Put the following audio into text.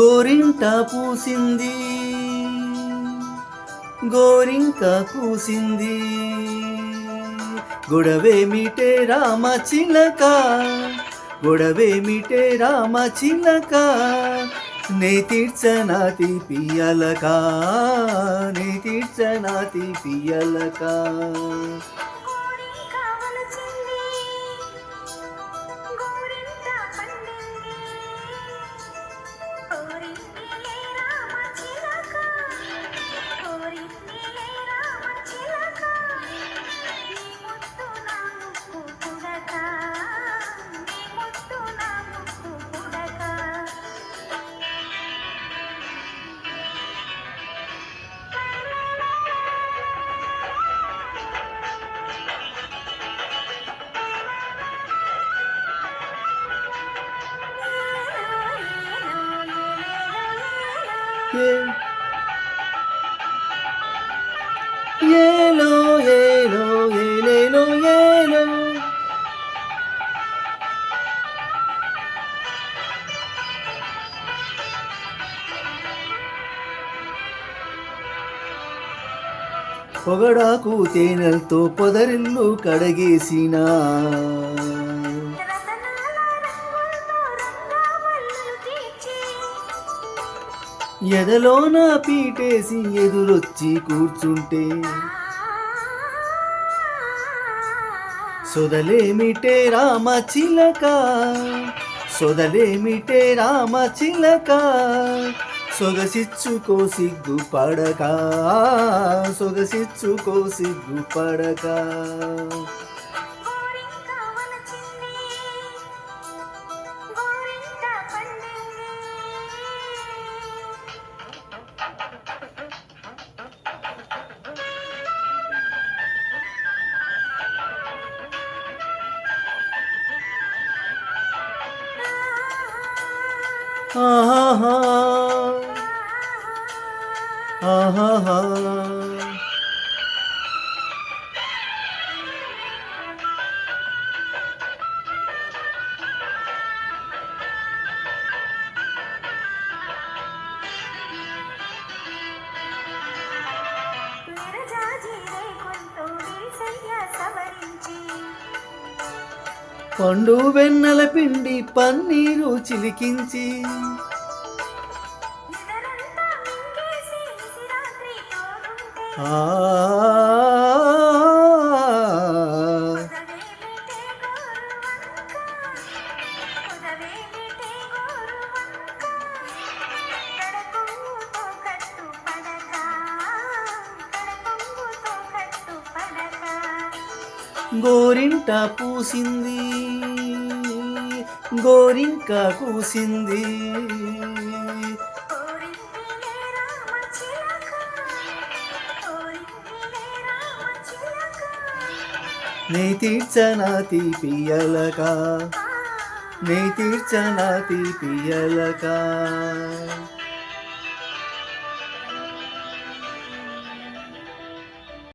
గోరింట పూసింది. గోరింక పూసింది. గొడవేమిటే రామ చిలక. గొడవేమిటే రామ చిలక. నే తీర్చనాతి పియలక. నే తీర్చనాతి పియలక. ఏ- ఏలో ఏలో ఏలేలో ఏలో పొగడాకు తేనెలతో పొదరిల్లు కడగేసిన ఎదలోన పీటేసి ఎదురొచ్చి కూర్చుంటే సొదలేమిటే రామ చిలక సొదలేమిటే రామ చిలక సొగసిచ్చుకో సిగ్గు పడక సొగసిచ్చుకో సిగ్గు పడక. ah ah ah ah పండు వెన్నెల పిండి పన్నీరు చిలికించి. ఆ గోరింట పూసింది. గోరింక కూసింది కోరిందిలే తీర్చనా తీపియలక నే తీర్చనా తీపియలక